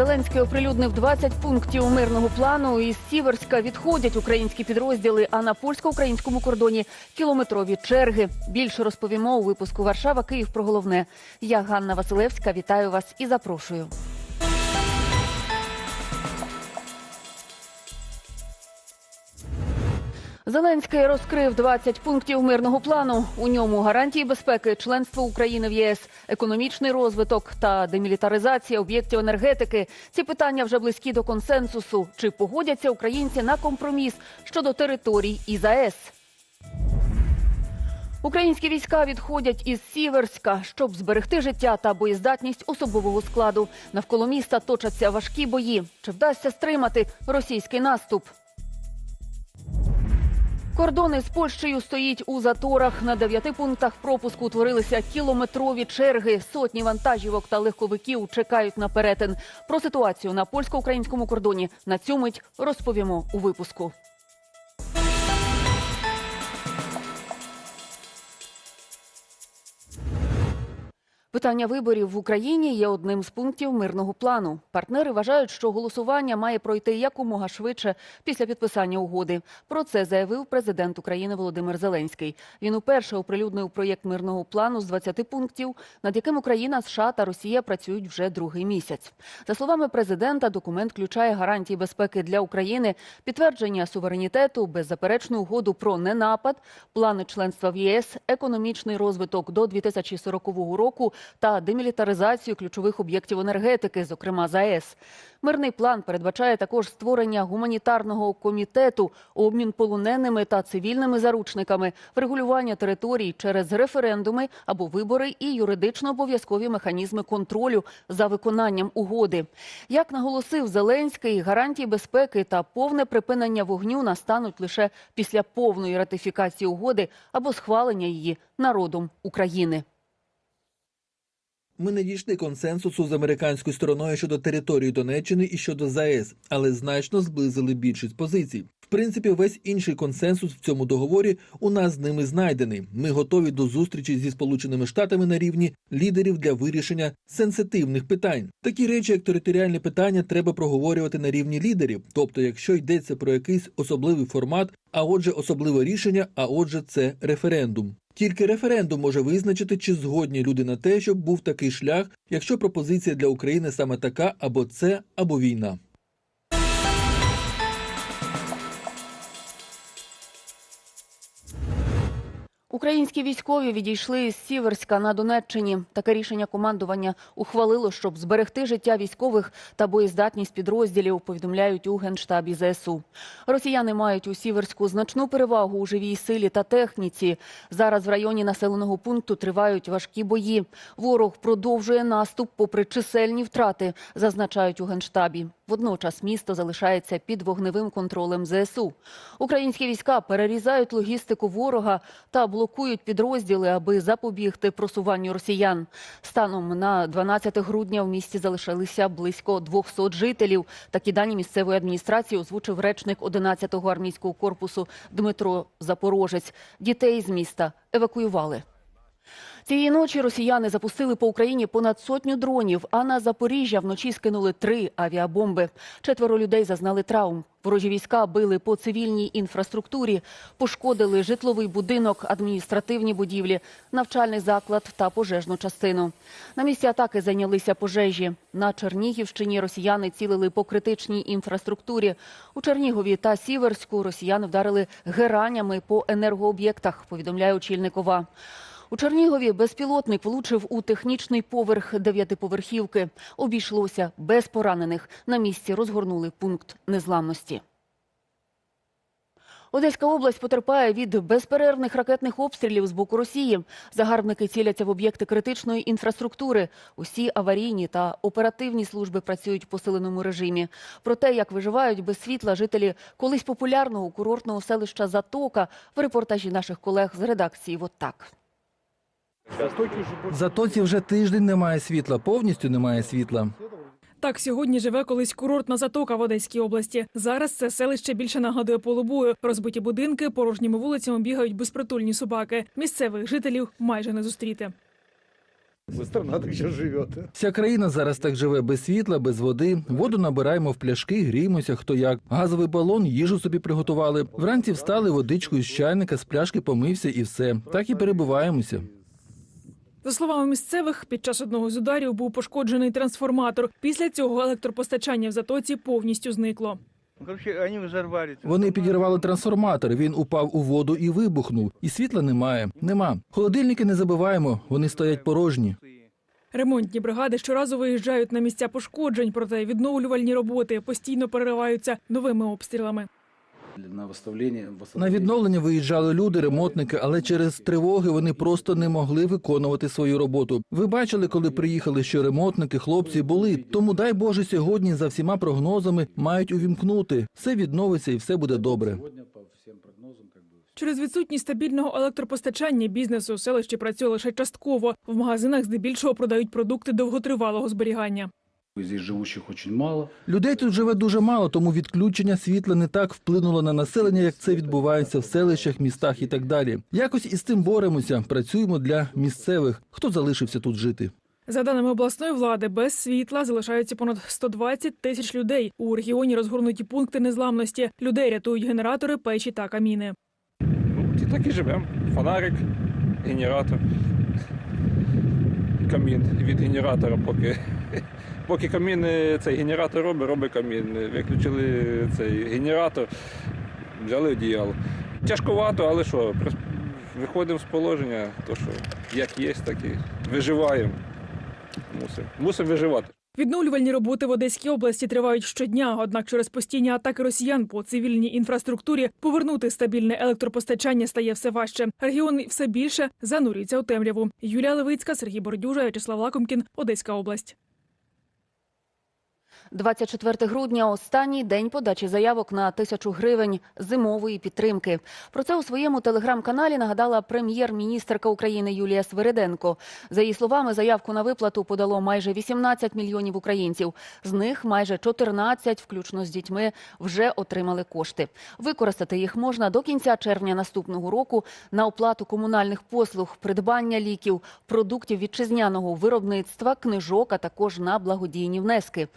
Зеленський оприлюднив 20 пунктів мирного плану. Із Сіверська відходять українські підрозділи. А на польсько-українському кордоні кілометрові черги. Більше розповімо у випуску Варшава, Київ про головне. Я Ганна Василевська. Вітаю вас і запрошую. Зеленський розкрив 20 пунктів мирного плану. У ньому гарантії безпеки, членство України в ЄС, економічний розвиток та демілітаризація об'єктів енергетики. Ці питання вже близькі до консенсусу. Чи погодяться українці на компроміс щодо територій із АЕС? Українські війська відходять із Сіверська, щоб зберегти життя та боєздатність особового складу. Навколо міста точаться важкі бої. Чи вдасться стримати російський наступ? Кордони з Польщею стоїть у заторах. На дев'яти пунктах пропуску утворилися кілометрові черги. Сотні вантажівок та легковиків чекають на перетин. Про ситуацію на польсько-українському кордоні на цю мить розповімо у випуску. Питання виборів в Україні є одним з пунктів мирного плану. Партнери вважають, що голосування має пройти якомога швидше після підписання угоди. Про це заявив президент України Володимир Зеленський. Він уперше оприлюднив проєкт мирного плану з 20 пунктів, над яким Україна, США та Росія працюють вже другий місяць. За словами президента, документ включає гарантії безпеки для України, підтвердження суверенітету, беззаперечну угоду про ненапад, плани членства в ЄС, економічний розвиток до 2040 року та демілітаризацію ключових об'єктів енергетики, зокрема ЗАЕС. Мирний план передбачає також створення гуманітарного комітету, обмін полоненими та цивільними заручниками, врегулювання територій через референдуми або вибори і юридично обов'язкові механізми контролю за виконанням угоди. Як наголосив Зеленський, гарантії безпеки та повне припинення вогню настануть лише після повної ратифікації угоди або схвалення її народом України. Ми не дійшли консенсусу з американською стороною щодо території Донеччини і щодо ЗАЕС, але значно зблизили більшість позицій. В принципі, весь інший консенсус в цьому договорі у нас з ними знайдений. Ми готові до зустрічі зі Сполученими Штатами на рівні лідерів для вирішення сенситивних питань. Такі речі, як територіальні питання, треба проговорювати на рівні лідерів. Тобто, якщо йдеться про якийсь особливий формат, а отже, особливе рішення, а отже, це референдум. Тільки референдум може визначити, чи згодні люди на те, щоб був такий шлях, якщо пропозиція для України саме така, або це, або війна. Українські військові відійшли з Сіверська на Донеччині. Таке рішення командування ухвалило, щоб зберегти життя військових та боєздатність підрозділів. Повідомляють у генштабі ЗСУ. Росіяни мають у Сіверську значну перевагу у живій силі та техніці. Зараз в районі населеного пункту тривають важкі бої. Ворог продовжує наступ, попри чисельні втрати, зазначають у генштабі. Водночас місто залишається під вогневим контролем ЗСУ. Українські війська перерізають логістику ворога та блокують підрозділи, аби запобігти просуванню росіян. Станом на 12 грудня в місті залишилися близько 200 жителів. Такі дані місцевої адміністрації озвучив речник 11-го армійського корпусу Дмитро Запорожець. Дітей з міста евакуювали. Цієї ночі росіяни запустили по Україні понад сотню дронів, а на Запоріжжя вночі скинули три авіабомби. Четверо людей зазнали травм. Ворожі війська били по цивільній інфраструктурі, пошкодили житловий будинок, адміністративні будівлі, навчальний заклад та пожежну частину. На місці атаки зайнялися пожежі. На Чернігівщині росіяни цілили по критичній інфраструктурі. У Чернігові та Сіверську росіяни вдарили геранями по енергооб'єктах, повідомляє очільникова. У Чернігові безпілотник влучив у технічний поверх дев'ятиповерхівки. Обійшлося без поранених. На місці розгорнули пункт незламності. Одеська область потерпає від безперервних ракетних обстрілів з боку Росії. Загарбники ціляться в об'єкти критичної інфраструктури. Усі аварійні та оперативні служби працюють в посиленому режимі. Про те, як виживають без світла жителі колись популярного курортного селища Затока в репортажі наших колег з редакції «Вот так». В Затоці вже тиждень немає світла, повністю немає світла. Так сьогодні живе колись курортна затока в Одеській області. Зараз це селище більше нагадує полубою. Розбиті будинки, порожніми вулицями бігають безпритульні собаки. Місцевих жителів майже не зустріти. Страна так. Вся країна зараз так живе без світла, без води. Воду набираємо в пляшки, гріємося хто як. Газовий балон, їжу собі приготували. Вранці встали водичкою з чайника, з пляшки помився і все. Так і перебуваємося. За словами місцевих, під час одного з ударів був пошкоджений трансформатор. Після цього електропостачання в затоці повністю зникло. Вони підірвали трансформатор. Він упав у воду і вибухнув. І світла немає. Нема. Холодильники не забиваємо. Вони стоять порожні. Ремонтні бригади щоразу виїжджають на місця пошкоджень, проте відновлювальні роботи постійно перериваються новими обстрілами. На восстановление, На відновлення виїжджали люди, ремонтники, але через тривоги вони просто не могли виконувати свою роботу. Ви бачили, коли приїхали, що ремонтники, хлопці були. Тому дай Боже, сьогодні за всіма прогнозами мають увімкнути. Все відновиться і все буде добре. Через відсутність стабільного електропостачання бізнес у селищі працює лише частково. В магазинах здебільшого продають продукти довготривалого зберігання. Здесь живущих очень мало. Людей тут живе дуже мало, тому відключення світла не так вплинуло на населення, як це відбувається в селищах, містах і так далі. Якось із цим боремося. Працюємо для місцевих, хто залишився тут жити. За даними обласної влади, без світла залишаються понад 120 тисяч людей. У регіоні розгорнуті пункти незламності. Людей рятують генератори, печі та каміни. Ну, так і живемо. Фонарик, генератор, камін від генератора, поки, поки камін е, цей генератор робить, робить камін. Виключили цей генератор, взяли одіяло. Тяжковато, але що, виходимо з положення, то що як є, так і виживаємо. Мусимо, мусимо виживати. Відновлювальні роботи в Одеській області тривають щодня. Однак через постійні атаки росіян по цивільній інфраструктурі повернути стабільне електропостачання стає все важче. Регіон все більше занурюється у темряву. Юлія Левицька, Сергій Бордюжа, В'ячеслав Лакомкін, Одеська область. 24 грудня – останній день подачі заявок на тисячу гривень зимової підтримки. Про це у своєму телеграм-каналі нагадала прем'єр-міністерка України Юлія Свириденко. За її словами, заявку на виплату подало майже 18 мільйонів українців. З них майже 14, включно з дітьми, вже отримали кошти. Використати їх можна до кінця червня наступного року на оплату комунальних послуг, придбання ліків, продуктів вітчизняного виробництва, книжок, а також на благодійні внески.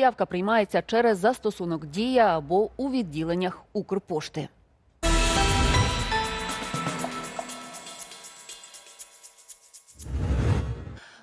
Заявка приймається через застосунок Дія або у відділеннях Укрпошти.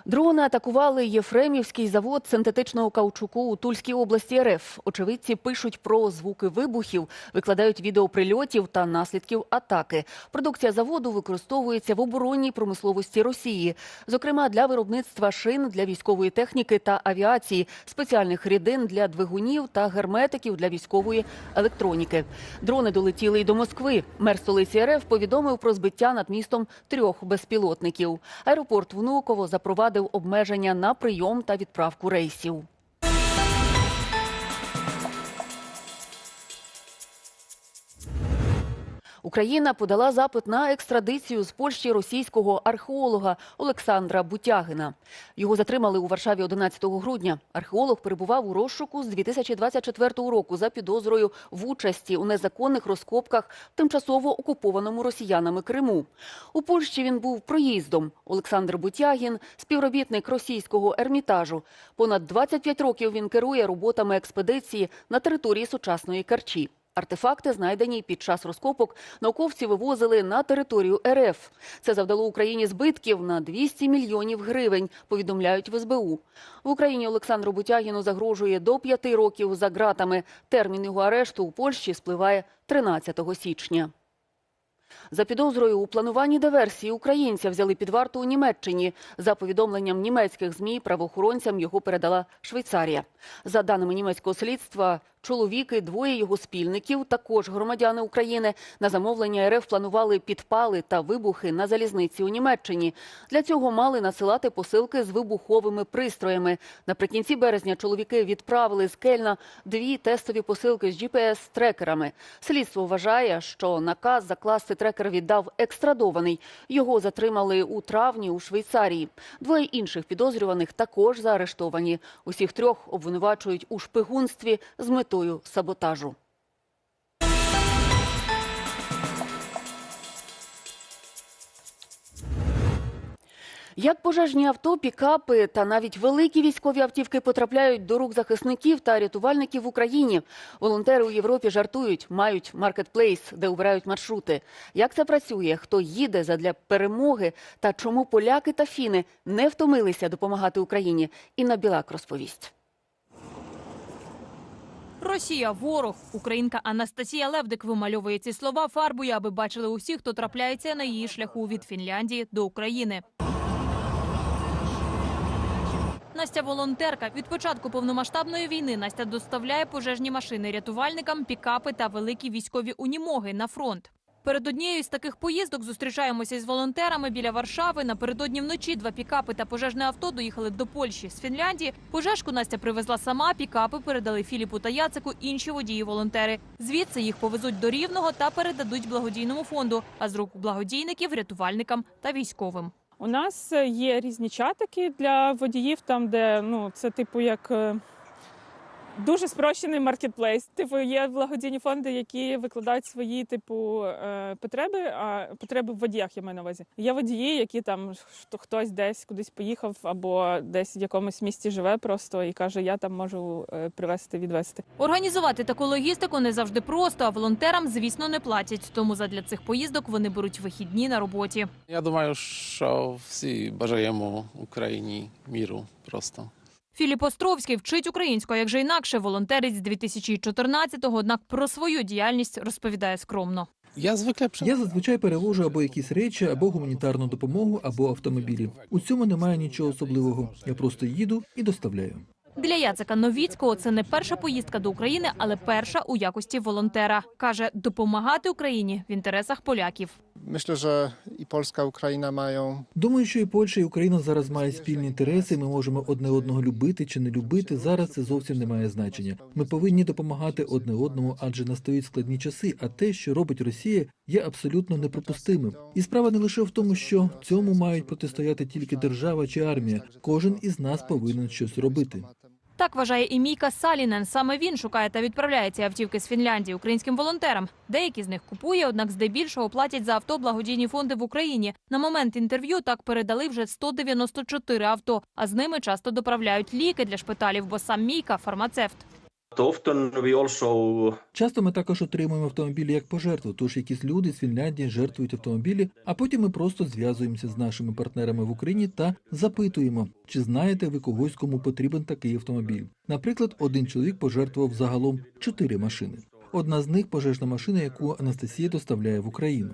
Дрони атакували Єфремівський завод синтетичного каучуку у Тульській області РФ. Очевидці пишуть про звуки вибухів, викладають відео прильотів та наслідків атаки. Продукція заводу використовується в оборонній промисловості Росії, зокрема для виробництва шин для військової техніки та авіації, спеціальних рідин для двигунів та герметиків для військової електроніки. Дрони долетіли й до Москви. Мер столиці РФ повідомив про збиття над містом трьох безпілотників. Аеропорт Внуково запровадив обмеження на прийом та відправку рейсів. Україна подала запит на екстрадицію з Польщі російського археолога Олександра Бутягина. Його затримали у Варшаві 11 грудня. Археолог перебував у розшуку з 2024 року за підозрою в участі у незаконних розкопках в тимчасово окупованому росіянами Криму. У Польщі він був проїздом. Олександр Бутягін – співробітник російського ермітажу. Понад 25 років він керує роботами експедиції на території сучасної Керчі. Артефакти, знайдені під час розкопок, науковці вивозили на територію РФ. Це завдало Україні збитків на 200 мільйонів гривень, повідомляють в СБУ. В Україні Олександру Бутягіну загрожує до п'яти років за ґратами. Термін його арешту у Польщі спливає 13 січня. За підозрою у плануванні диверсії українця взяли під варту у Німеччині. За повідомленням німецьких змі, правоохоронцям його передала Швейцарія. За даними німецького слідства, чоловік і двоє його спільників, також громадяни України, на замовлення РФ планували підпали та вибухи на залізниці у Німеччині. Для цього мали насилати посилки з вибуховими пристроями. Наприкінці березня чоловіки відправили з Кельна дві тестові посилки з GPS-трекерами. Слідство вважає, що наказ закласти трекер віддав екстрадований. Його затримали у травні у Швейцарії. Двоє інших підозрюваних також заарештовані. Усіх трьох обвинувачують у шпигунстві з метою саботажу. Як пожежні авто, пікапи та навіть великі військові автівки потрапляють до рук захисників та рятувальників в Україні. Волонтери у Європі жартують, мають маркетплейс, де обирають маршрути. Як це працює? Хто їде задля перемоги? Та чому поляки та фіни не втомилися допомагати Україні? Інна Білак розповість. Росія ворог. Українка Анастасія Левдик вимальовує ці слова фарбою, аби бачили усі, хто трапляється на її шляху від Фінляндії до України. Настя волонтерка. Від початку повномасштабної війни Настя доставляє пожежні машини рятувальникам, пікапи та великі військові унімоги на фронт. Перед однією з таких поїздок зустрічаємося із волонтерами біля Варшави. Напередодні вночі два пікапи та пожежне авто доїхали до Польщі з Фінляндії. Пожежку Настя привезла сама. Пікапи передали Філіпу та Яцику інші водії-волонтери. Звідси їх повезуть до Рівного та передадуть благодійному фонду. А з рук благодійників рятувальникам та військовим. У нас е, є різні чатики для водіїв, там де ну це типу як. Дуже спрощений маркетплейс. Типу, є благодійні фонди, які викладають свої типу е, потреби, а потреби в водіях я маю на увазі. Є водії, які там хто- хтось десь кудись поїхав, або десь в якомусь місті живе просто і каже, я там можу е, привезти, відвезти. Організувати таку логістику не завжди просто, а волонтерам, звісно, не платять. Тому задля цих поїздок вони беруть вихідні на роботі. Я думаю, що всі бажаємо Україні міру просто. Філіп Островський вчить українську, як же інакше, волонтерець з 2014-го, однак про свою діяльність розповідає скромно. Я звикle. Я зазвичай перевожу або якісь речі, або гуманітарну допомогу, або автомобілі. У цьому немає нічого особливого. Я просто їду і доставляю. Для Яцика Новіцького це не перша поїздка до України, але перша у якості волонтера. Каже, допомагати Україні в інтересах поляків. Myślę, że i Polska, Ukraina mają Думаю, що і Польща, і Україна зараз мають спільні інтереси. Ми можемо одне одного любити чи не любити. Зараз це зовсім не має значення. Ми повинні допомагати одне одному, адже настають складні часи. А те, що робить Росія, є абсолютно неприпустимим. І справа не лише в тому, що цьому мають протистояти тільки держава чи армія. Кожен із нас повинен щось робити. Так вважає і Мійка Салінен. Саме він шукає та відправляє ці автівки з Фінляндії українським волонтерам. Деякі з них купує, однак здебільшого платять за авто благодійні фонди в Україні. На момент інтерв'ю так передали вже 194 авто, а з ними часто доправляють ліки для шпиталів, бо сам Мійка фармацевт. Часто ми також отримуємо автомобілі як пожертву, тож якісь люди з Фінляндії жертвують автомобілі, а потім ми просто зв'язуємося з нашими партнерами в Україні та запитуємо, чи знаєте ви когось, кому потрібен такий автомобіль. Наприклад, один чоловік пожертвував загалом чотири машини. Одна з них пожежна машина, яку Анастасія доставляє в Україну.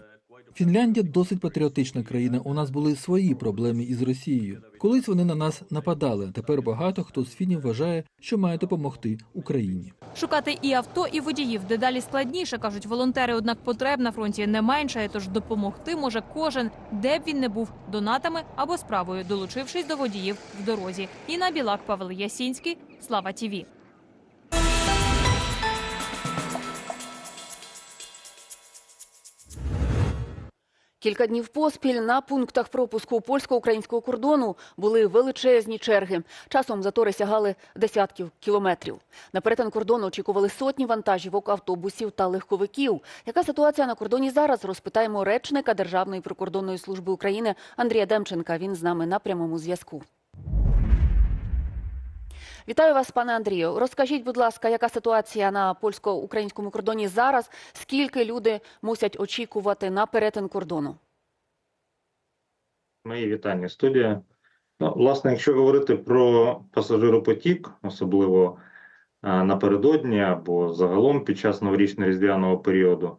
Фінляндія досить патріотична країна. У нас були свої проблеми із Росією. Колись вони на нас нападали. Тепер багато хто з фінів вважає, що має допомогти Україні. Шукати і авто, і водіїв дедалі складніше, кажуть волонтери. Однак потреб на фронті не менше, тож допомогти може кожен, де б він не був, донатами або справою, долучившись до водіїв в дорозі. Інна Білак, Павел Ясінський, Слава Тіві. Кілька днів поспіль на пунктах пропуску польсько-українського кордону були величезні черги. Часом затори сягали десятків кілометрів. На перетин кордону очікували сотні вантажівок, автобусів та легковиків. Яка ситуація на кордоні зараз? Розпитаємо речника Державної прикордонної служби України Андрія Демченка. Він з нами на прямому зв'язку. Вітаю вас, пане Андрію. Розкажіть, будь ласка, яка ситуація на польсько-українському кордоні зараз? Скільки люди мусять очікувати на перетин кордону? Мої вітання, студія. Ну, власне, якщо говорити про пасажиропотік, особливо напередодні або загалом під час новорічно-різдвяного періоду,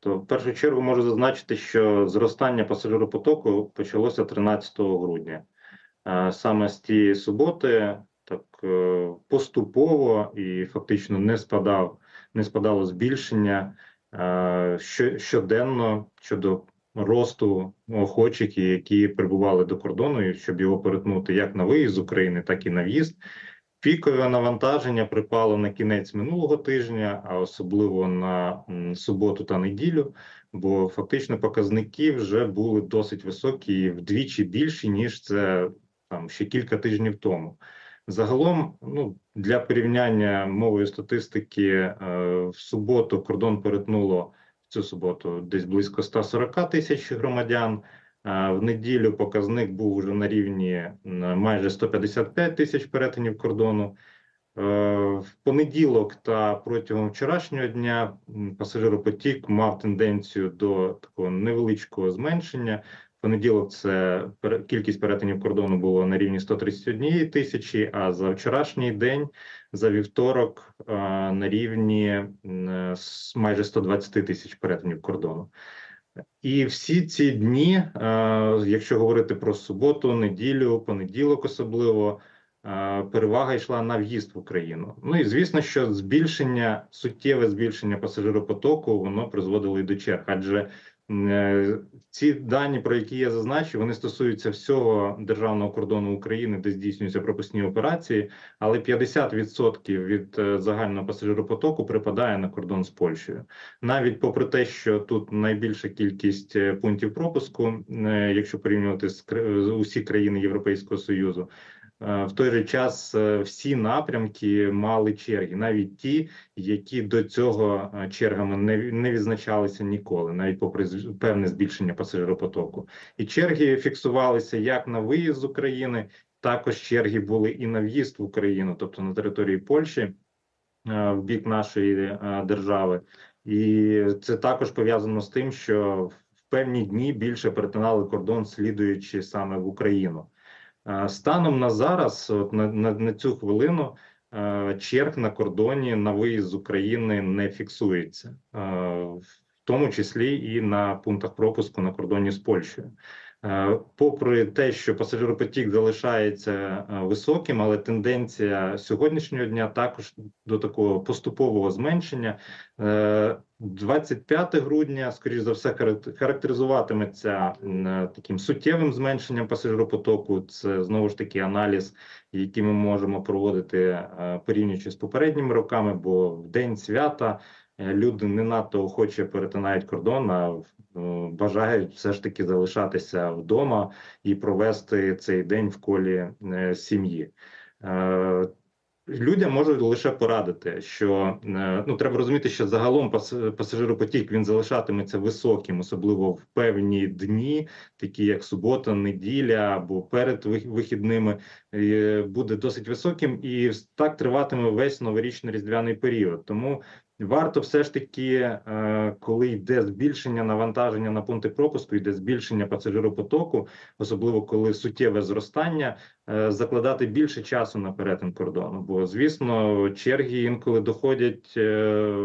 то в першу чергу можу зазначити, що зростання пасажиропотоку почалося 13 грудня. Саме з тієї суботи поступово і фактично не спадав, не спадало збільшення е, що- щоденно щодо росту охочих, які прибували до кордону, і щоб його перетнути як на виїзд з України, так і на в'їзд. Пікове навантаження припало на кінець минулого тижня, а особливо на суботу та неділю, бо фактично показники вже були досить високі вдвічі більші, ніж це там ще кілька тижнів тому. Загалом, ну для порівняння мовою статистики, е, в суботу кордон перетнуло в цю суботу десь близько 140 тисяч громадян. Е, В неділю показник був вже на рівні майже 155 тисяч перетинів кордону. Е, В понеділок та протягом вчорашнього дня пасажиропотік мав тенденцію до такого невеличкого зменшення. Понеділок це кількість перетинів кордону було на рівні 131 тисячі, а за вчорашній день, за вівторок, на рівні майже 120 тисяч перетинів кордону. І всі ці дні, якщо говорити про суботу, неділю, понеділок особливо, перевага йшла на в'їзд в Україну. Ну і звісно, що збільшення, суттєве збільшення пасажиропотоку, воно призводило і до черг, адже ці дані, про які я зазначив, вони стосуються всього державного кордону України, де здійснюються пропускні операції, але 50% від е, загального пасажиропотоку припадає на кордон з Польщею. Навіть попри те, що тут найбільша кількість е, пунктів пропуску, е, якщо порівнювати з усі країни Європейського Союзу, е, в той же час е, всі напрямки мали черги, навіть ті, які до цього е, чергами не, відзначалися ніколи, навіть попри певне збільшення пасажиропотоку. І черги фіксувалися як на виїзд з України, також черги були і на в'їзд в Україну, тобто на території Польщі е, в бік нашої е, держави. І це також пов'язано з тим, що в певні дні більше перетинали кордон, слідуючи саме в Україну. Станом на зараз, от на, на, на цю хвилину, черг на кордоні на виїзд з України не фіксується, в тому числі і на пунктах пропуску на кордоні з Польщею. Е, Попри те, що пасажиропотік залишається е, високим, але тенденція сьогоднішнього дня також до такого поступового зменшення. Е, 25 грудня, скоріш за все, харак- характеризуватиметься е, таким суттєвим зменшенням пасажиропотоку. Це знову ж таки аналіз, який ми можемо проводити е, порівнюючи з попередніми роками, бо в день свята е, люди не надто охоче перетинають кордон, а е, бажають все ж таки залишатися вдома і провести цей день в колі е, сім'ї. Е, Людям можуть лише порадити, що е, ну треба розуміти, що загалом пас- пасажиропотік він залишатиметься високим, особливо в певні дні, такі як субота, неділя або перед вих- вихідними, е, буде досить високим, і так триватиме весь новорічний різдвяний період. Тому варто все ж таки, е, коли йде збільшення навантаження на пункти пропуску, йде збільшення пасажиропотоку, особливо коли суттєве зростання е, закладати більше часу на перетин кордону. Бо, звісно, черги інколи доходять е,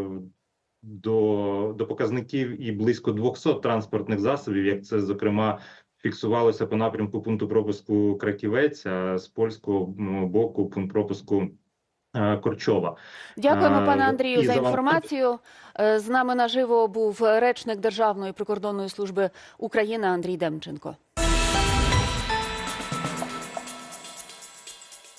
до, до показників і близько 200 транспортних засобів, як це, зокрема, фіксувалося по напрямку пункту пропуску Краківець, а з польського боку пункт пропуску Корчова. Дякуємо, Е, пане Андрію, і за за інформацію. Е, З нами наживо був речник Державної прикордонної служби України Андрій Демченко.